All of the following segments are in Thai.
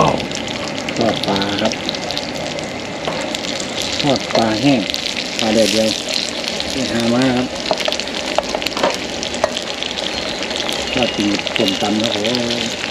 ทอดปลาครับทอดปลาแห้งปลาเดียเดียวที่หามาครับทอดตีนต้มตำครับผม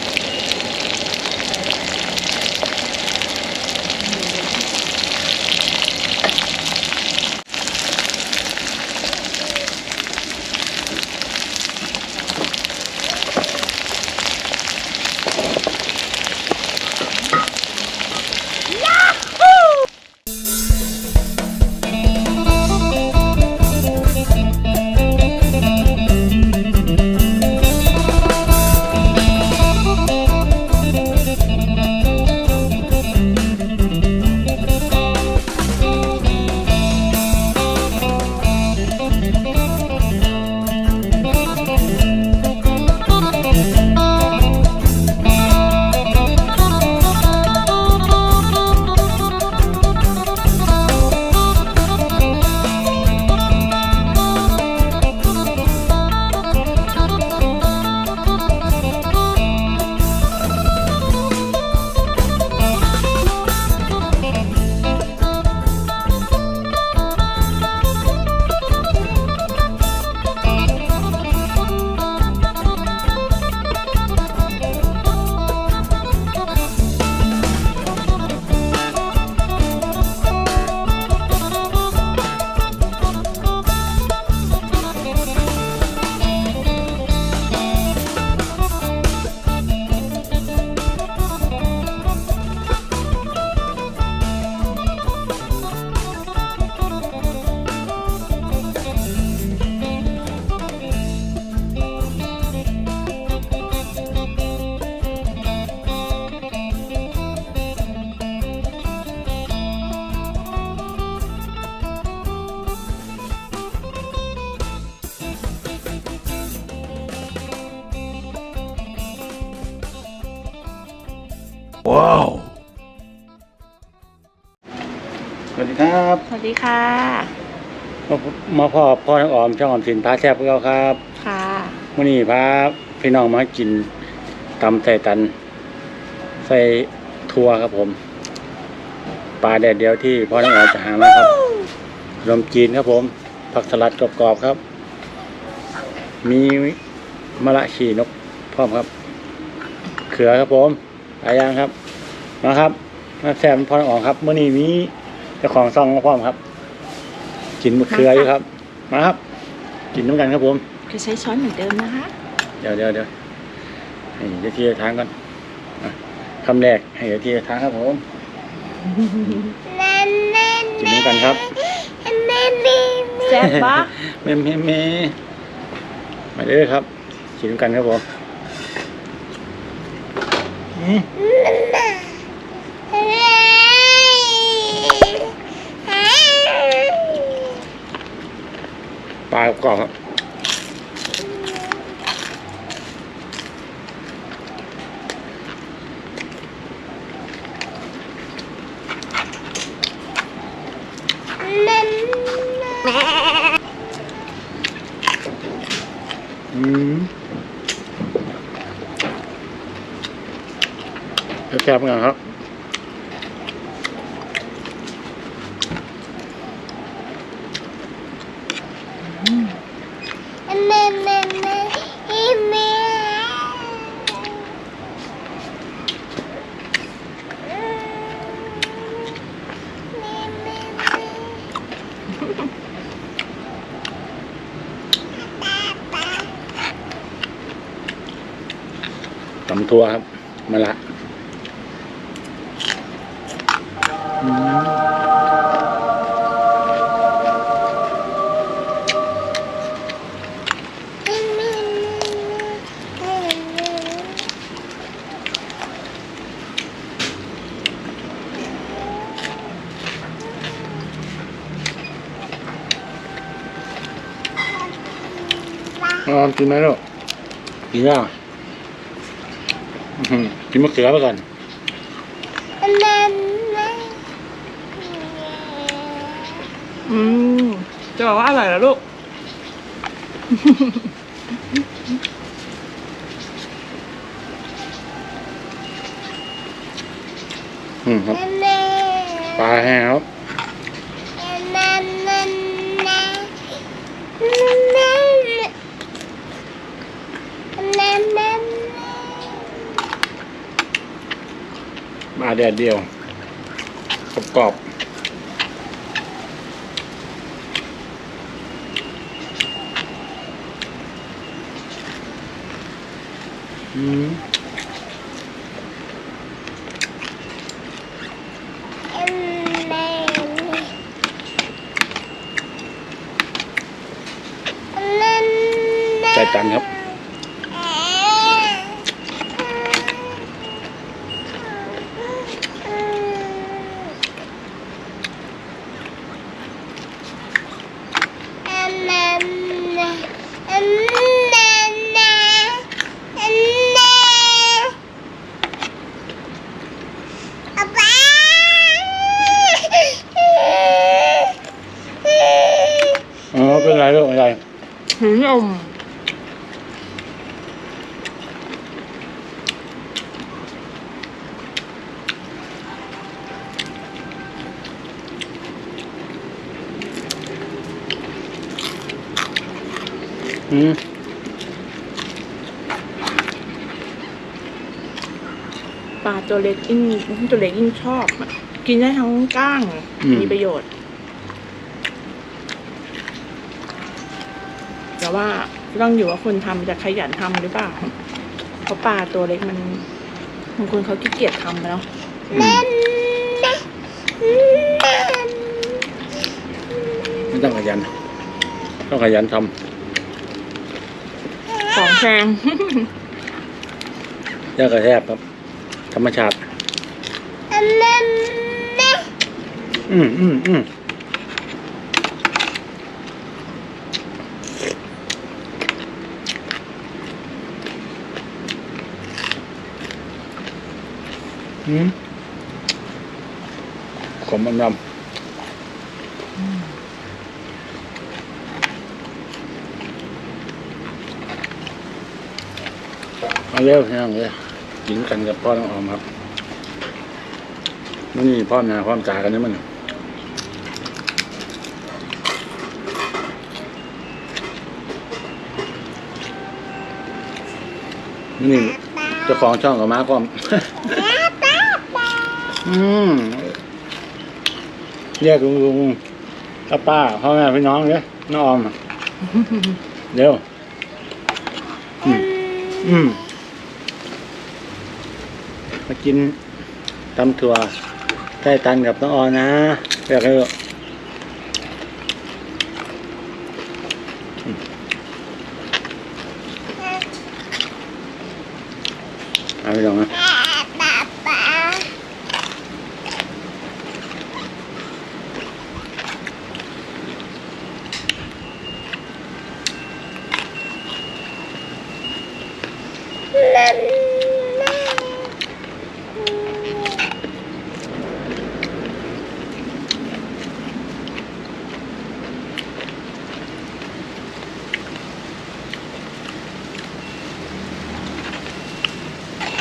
วัสดีครับ สวัสดีค่ะมามาพ่อพ่อน้องออมช่องออมสินพาแซ่บพวกเราครับค่ะมื่อนี้พาพี่น้องมากินตำใส่ตัน ใส่ทัวครับผม ปลาแดดเดียวที่พ่อน้องออมจะหามาครับรวมจีนครับผม ผักสลัดกรอบๆครับ มีมะละชีนกพร้อมครับ เขือครับผมหลายอย่างครับนะครับมาแซมพ่อน้องออมครับมื่อนี้มี เจ้าของซองมาพร้อมครับ กินมะเขืออยู่ครับ มาครับ กินน้ำกันครับผมคือใช้ช้อนเหมือนเดิมนะคะ เดี๋ยวเดี๋ยวเดี๋ยวให้เจ้าที่เจ้าทางก่อนอะคำแรกให้เจ้าที่เจ้าทางครับผมกินด้วยกันครับแซ่บปะเมมเมมเมมาเด้อครับกินด้วยกันครับผมอืม ปลากรอบครับอืมแซ่บๆเหมือนกันครับ ตำทัวครับ มาละอืม อ๋อกินไหมลูกกินยังอื้อหือกินมะเขือไปก่อนอืมจะบอกว่าอร่อยแล้วลูก อืมครับปลาแห้งครับาแดดเดียวกรอบกรอบอืมจันครับ อ๋อเป็นไรลูกอะไร หืมอม อืมปลาตัวเล็กยิ่งตัวเล็กยิ่งชอบอะกินได้ทั้งก้างมีประโยชน์ แต่ว่าต้องอยู่ว่าคนทำจะขยันทำหรือเปล่า เพราะปลาตัวเล็กมันบางคนเขาขี้เกียจทำแล้วไม่ต้องขยันต้องขยันท ของแพงำยากระแทบครับ ธรรมชาติอืมอืมอืมอืมขมมันำ มาเร็วพี่น้องเลยกินกันกับพ่อน้องออมครับนี่พ่อหนาพ่อจ่ากันนี่มันนี่เจ้าของช่องกับม้าก็อืมเรียกลุงลุงป้าป้าพ่อแม่พี่น้องเนี่ยน้องออมเร็วอืมอืม มากินตำถั่วไส้ตันกับน้องออนะเรียกให้ลูกเอาไปลองนะ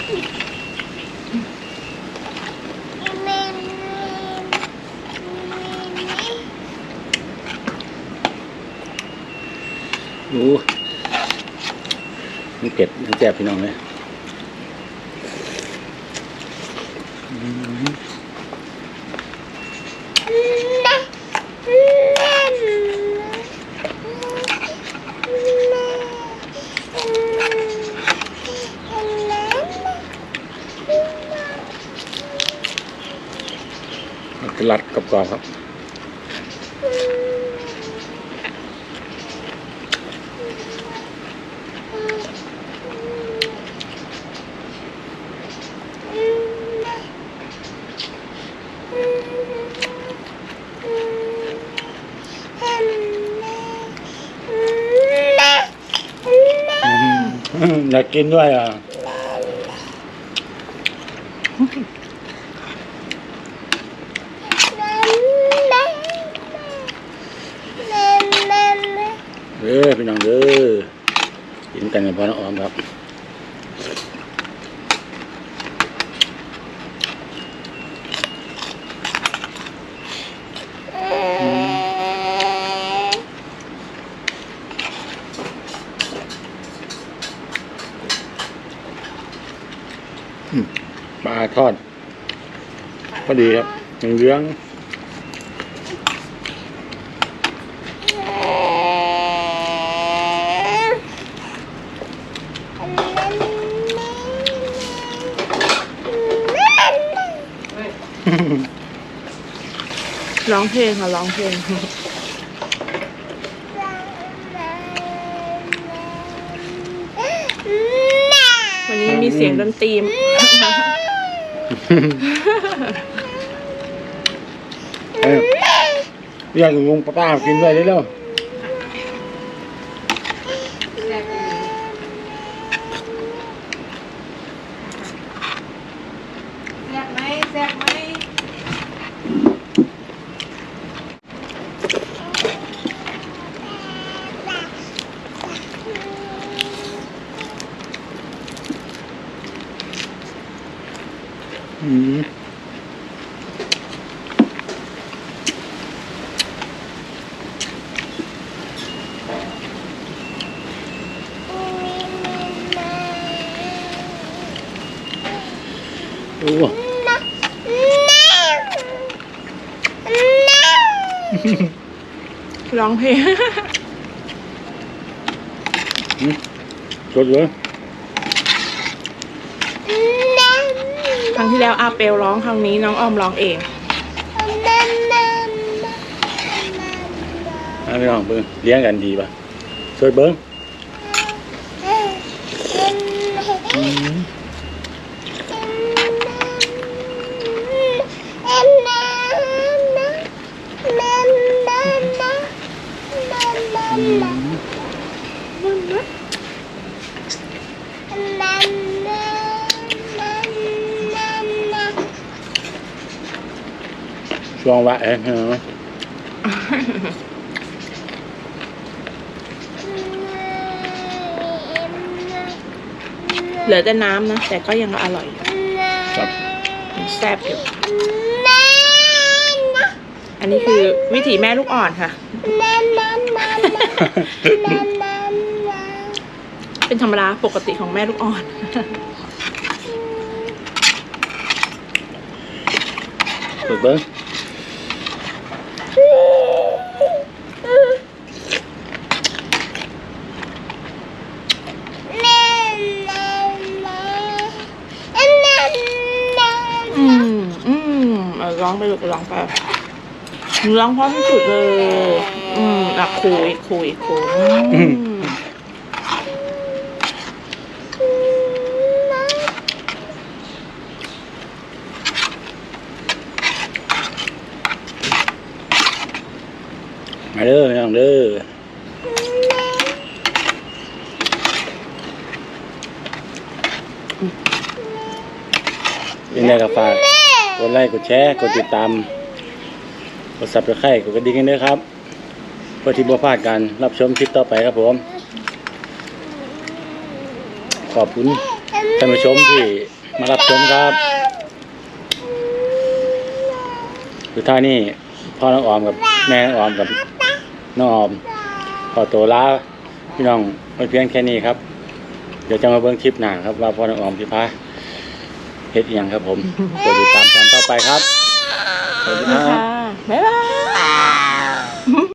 โอู้มันเผ็ดมันแซ่บพี่น้องเลย จะรัดกับกรอบๆครับ อืมอยากกินด้วยอ่ าทอดพอดีครับเหลืองร้องเพลงค่ะร้องเพลงวันนี้มีเสียงดนตรี ๆเอ้ยอยากลุงป้ากินด้วยได้แล้ว แซ่บไหมแซ่บไหม อืม โอ้ ร้องเพลงสดเลยครั้งที่แล้วอาเปลร้องครั้งนี้น้องออมร้องเองเอาไปลองเบิ้งเลี้ยงกันดีป่ะสดเบิ้ง ช่วงวะเองเหรอเหลือแต่น้ำนะ แต่ก็ยังอร่อยอยู่ครับยังแซ่บอยู่ อันนี้คือวิถีแม่ลูกอ่อนค่ะ เป็นธรรมดาปกติของแม่ลูกอ่อนสดเบิ้ง อืม อืมเอาร้อง ไปลูกร้องไปร้องเพราะที่สุดเลย อืมอะคุยคุยคุยอืมมาเด้อพี่น้องเด้อยังไงก็ฝากกดไลค์กดแชร์กดติดตาม กดซับสไครต์กดกระดิ่งกันด้วยครับ เพื่อที่บ่พลาดการรับชมคลิปต่อไปครับผม ขอบคุณท่านผู้ชมที่มารับชมครับสุดท้ายนี่พ่อน้องออมกับแม่น้องออมกับน้องออมขอตัวลาพี่น้องไปเพียงแค่นี้ครับ เดี๋ยวจะมาเบิ่งคลิปหน้าครับ ว่าพ่อน้องออมที่พาเฮ็ดอหยังครับผมกดติดตามตอนต่อไปครับสวัสดีครับ 拜拜。